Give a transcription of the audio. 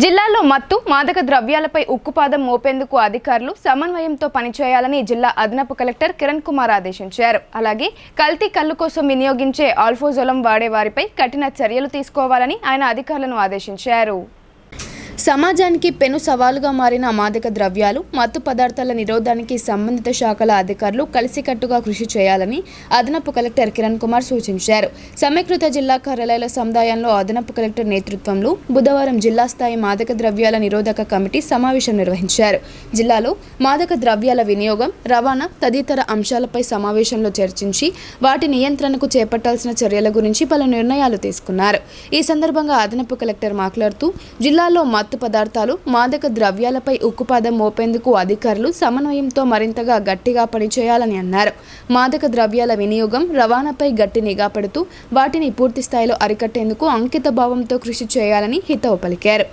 జిల్లాలో మత్తు మాదక ద్రవ్యాలపై ఉక్కుపాదం మోపేందుకు అధికారులు సమన్వయంతో పనిచేయాలని జిల్లా అదనపు కలెక్టర్ కిరణ్ కుమార్ ఆదేశించారు. అలాగే కల్తీ కళ్ళు కోసం వినియోగించే ఆల్ఫోజోలం వాడే వారిపై కఠిన చర్యలు తీసుకోవాలని ఆయన అధికారులను ఆదేశించారు. సమాజానికి పెను సవాలుగా మారిన మాదక ద్రవ్యాలు మత్తు పదార్థాల నిరోధానికి సంబంధిత శాఖల అధికారులు కలిసికట్టుగా కృషి చేయాలని అదనపు కలెక్టర్ కిరణ్ కుమార్ సూచించారు. సమీకృత జిల్లా కార్యాలయాల సముదాయంలో అదనపు కలెక్టర్ నేతృత్వంలో బుధవారం జిల్లా స్థాయి మాదక ద్రవ్యాల నిరోధక కమిటీ సమావేశం నిర్వహించారు. జిల్లాలో మాదక ద్రవ్యాల వినియోగం రవాణా తదితర అంశాలపై సమావేశంలో చర్చించి వాటి నియంత్రణకు చేపట్టాల్సిన చర్యల గురించి పలు నిర్ణయాలు తీసుకున్నారు. ఈ సందర్భంగా అదనపు కలెక్టర్ మాట్లాడుతూ జిల్లాలో మత్తు పదార్థాలు మాదక ద్రవ్యాలపై ఉక్కుపాదం మోపేందుకు అధికారులు సమన్వయంతో మరింతగా గట్టిగా పనిచేయాలని అన్నారు. మాదక ద్రవ్యాల వినియోగం రవాణాపై గట్టి నిఘా పెడుతూ వాటిని పూర్తి స్థాయిలో అరికట్టేందుకు అంకిత భావంతో కృషి చేయాలని హితవు పలికారు.